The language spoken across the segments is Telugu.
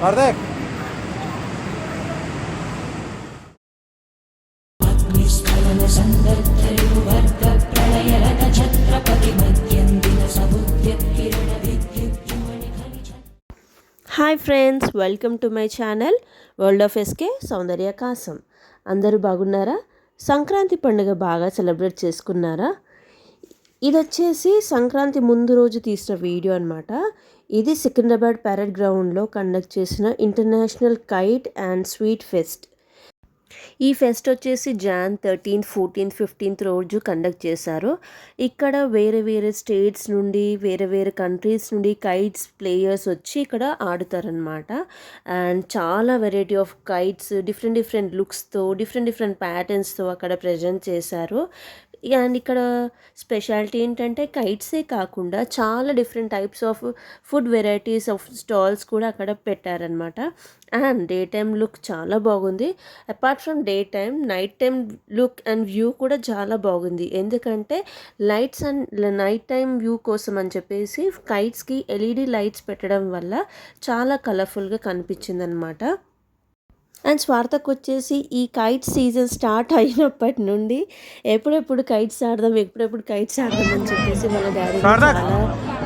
Kardek. Hi friends welcome to my channel world of SK Soundarya Kasam అందరూ బాగున్నారా? సంక్రాంతి పండుగ బాగా సెలబ్రేట్ చేసుకున్నారా? ఇది వచ్చేసి సంక్రాంతి ముందు రోజు తీసిన వీడియో అనమాట ఇది సికింద్రాబాద్ ప్యారెడ్ గ్రౌండ్లో కండక్ట్ చేసిన international kite and sweet fest. ఈ ఫెస్ట్ వచ్చేసి జాన్ థర్టీన్త్ ఫోర్టీన్త్ ఫిఫ్టీన్త్ రోజు కండక్ట్ చేశారు. ఇక్కడ వేరే వేరే స్టేట్స్ నుండి వేరే వేరే కంట్రీస్ నుండి కైట్స్ ప్లేయర్స్ వచ్చి ఇక్కడ ఆడుతారనమాట అండ్ చాలా variety of kites different different లుక్స్తో different different ప్యాటర్న్స్తో అక్కడ ప్రజెంట్ చేశారు. అండ్ ఇక్కడ స్పెషాలిటీ ఏంటంటే కైట్సే కాకుండా చాలా different types of food varieties of stalls కూడా అక్కడ పెట్టారనమాట అండ్ డే టైం లుక్ చాలా బాగుంది. Apart from day time night time look and view కూడా చాలా బాగుంది. ఎందుకంటే lights and night time view కోసం అని చెప్పేసి కైట్స్కి ఎల్ఈడి లైట్స్ పెట్టడం వల్ల చాలా కలర్ఫుల్గా కనిపించింది అనమాట అండ్ స్వార్థకు వచ్చేసి ఈ కైట్ సీజన్ స్టార్ట్ అయినప్పటి నుండి ఎప్పుడెప్పుడు కైట్స్ ఆడదాం ఎప్పుడెప్పుడు కైట్స్ ఆడదాం అని చెప్పేసి వాళ్ళ డాడీ చాలా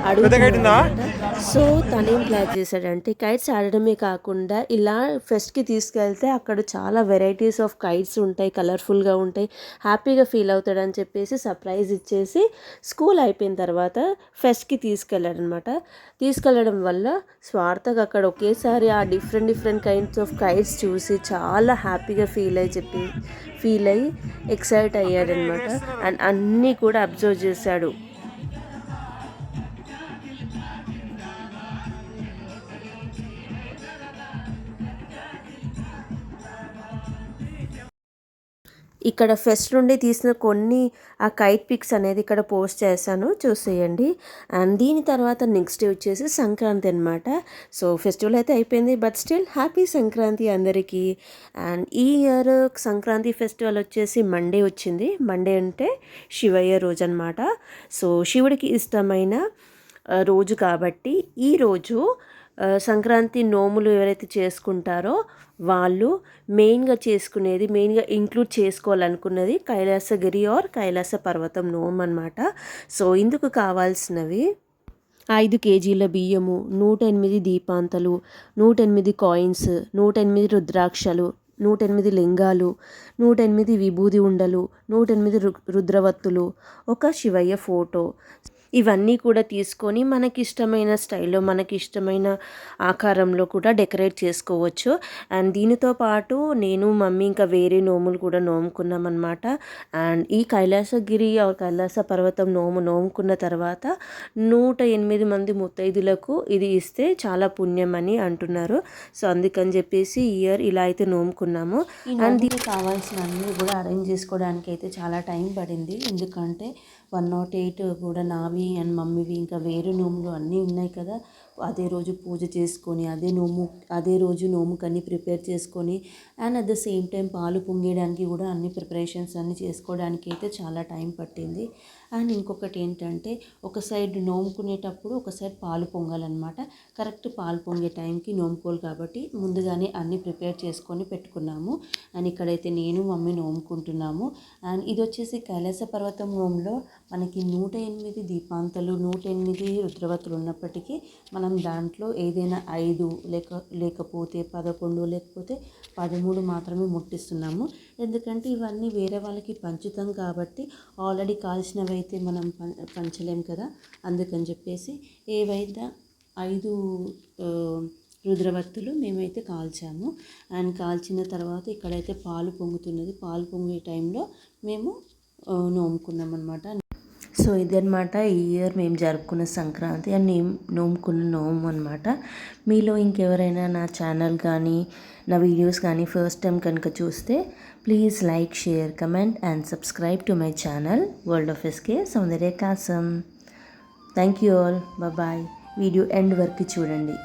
అడుగుతున్నారన్నమాట. సో తనేం ప్లాన్ చేశాడంటే కైట్స్ ఆడడమే కాకుండా ఇలా ఫెస్ట్కి తీసుకెళ్తే అక్కడ చాలా వెరైటీస్ ఆఫ్ కైట్స్ ఉంటాయి కలర్ఫుల్గా ఉంటాయి. హ్యాపీగా ఫీల్ అవుతాడని చెప్పేసి సర్ప్రైజ్ ఇచ్చేసి స్కూల్ అయిపోయిన తర్వాత ఫెస్ట్కి తీసుకెళ్ళాడనమాట తీసుకెళ్ళడం వల్ల స్వార్థకు అక్కడ ఒకేసారి ఆ different different kinds of kites చూసి చాలా హ్యాపీగా ఫీల్ అయ్యి చెప్పి ఫీల్ అయ్యి ఎక్సైట్ అయ్యాడనమాట. అండ్ అన్నీ కూడా అబ్జర్వ్ చేశాడు. ఇక్కడ ఫెస్ట్ నుండి తీసిన కొన్ని ఆ కైట్ పిక్స్ అనేది ఇక్కడ పోస్ట్ చేశాను. చూసేయండి. అండ్ దీని తర్వాత నెక్స్ట్ డే వచ్చేసి సంక్రాంతి అనమాట సో ఫెస్టివల్ అయితే అయిపోయింది. బట్ స్టిల్ హ్యాపీ సంక్రాంతి అందరికీ. అండ్ ఈ ఇయర్ సంక్రాంతి ఫెస్టివల్ వచ్చేసి మండే వచ్చింది. మండే అంటే శివయ్య రోజు అనమాట సో శివుడికి ఇష్టమైన రోజు కాబట్టి ఈ రోజు సంక్రాంతి నోములు ఎవరైతే చేసుకుంటారో వాళ్ళు మెయిన్గా చేసుకునేది మెయిన్గా ఇంక్లూడ్ చేసుకోవాలనుకున్నది కైలాసగిరి ఆర్ కైలాస పర్వతం నోమ్ అనమాట సో ఇందుకు కావాల్సినవి ఐదు కేజీల బియ్యము నూట ఎనిమిది దీపాంతలు నూట ఎనిమిది కాయిన్స్ నూట ఎనిమిది రుద్రాక్షలు నూట ఎనిమిది లింగాలు నూట ఎనిమిది విభూది ఉండలు నూట ఎనిమిది రు రుద్రవత్తులు ఒక శివయ్య ఫోటో. ఇవన్నీ కూడా తీసుకొని మనకి ఇష్టమైన స్టైల్లో మనకి ఇష్టమైన ఆకారంలో కూడా డెకరేట్ చేసుకోవచ్చు. అండ్ దీనితో పాటు నేను మమ్మీ ఇంకా వేరే నోములు కూడా నోముకున్నాం అనమాట అండ్ ఈ కైలాసగిరి కైలాస పర్వతం నోము నోముకున్న తర్వాత నూట ఎనిమిది మంది ముత్తైదులకు ఇది ఇస్తే చాలా పుణ్యం అని అంటున్నారు. సో అందుకని చెప్పేసి ఇయర్ ఇలా అయితే నోముకున్నాము. అండ్ దీనికి కావాల్సిన అన్నీ కూడా అరేంజ్ చేసుకోవడానికి అయితే చాలా టైం పడింది. ఎందుకంటే వన్ నాట్ ఎయిట్ కూడా నావి అండ్ మమ్మీవి ఇంకా వేరే నోములు అన్నీ ఉన్నాయి కదా. అదే రోజు పూజ చేసుకొని అదే నోము అదే రోజు నోముకన్నీ ప్రిపేర్ చేసుకొని and at the same time పాలు పొంగేయడానికి కూడా అన్ని ప్రిపరేషన్స్ అన్నీ చేసుకోవడానికి అయితే చాలా టైం పట్టింది. అండ్ ఇంకొకటి ఏంటంటే ఒక సైడ్ నోముకునేటప్పుడు ఒక సైడ్ పాలు పొంగాలన్నమాట. కరెక్ట్ పాలు పొంగే టైంకి నోముకోవాలి కాబట్టి ముందుగానే అన్ని ప్రిపేర్ చేసుకొని పెట్టుకున్నాము. అండ్ ఇక్కడైతే నేను మమ్మీ నోముకుంటున్నాము. అండ్ ఇది వచ్చేసి కైలాస పర్వతం నోములో మనకి నూట ఎనిమిది దీపాంతలు నూట ఎనిమిది రుద్రవతులు ఉన్నప్పటికీ మనం దాంట్లో ఏదైనా ఐదు లేక లేకపోతే పదకొండు లేకపోతే పదమూడు మాత్రమే ముట్టిస్తున్నాము. ఎందుకంటే ఇవన్నీ వేరే వాళ్ళకి పంచుతాం కాబట్టి ఆల్రెడీ కాల్చినవి అయితే మనం పం- పంచలేం కదా? అందుకని చెప్పేసి ఏవైతే ఐదు రుద్రవర్తులు మేమైతే కాల్చాము. అండ్ కాల్చిన తర్వాత ఇక్కడైతే పాలు పొంగుతున్నది. పాలు పొంగే టైంలో మేము నోముకున్నాం అనమాట సో ఇది అనమాట ఈ ఇయర్ మేము జరుపుకున్న సంక్రాంతి అండ్ నేను నోముకున్న నోము అనమాట మీలో ఇంకెవరైనా నా ఛానల్ కానీ నా వీడియోస్ కానీ ఫస్ట్ టైం కనుక చూస్తే please like share comment and subscribe to my channel world of SK Soundarya Kasam. Thank you all. Bye video end వరకు చూడండి.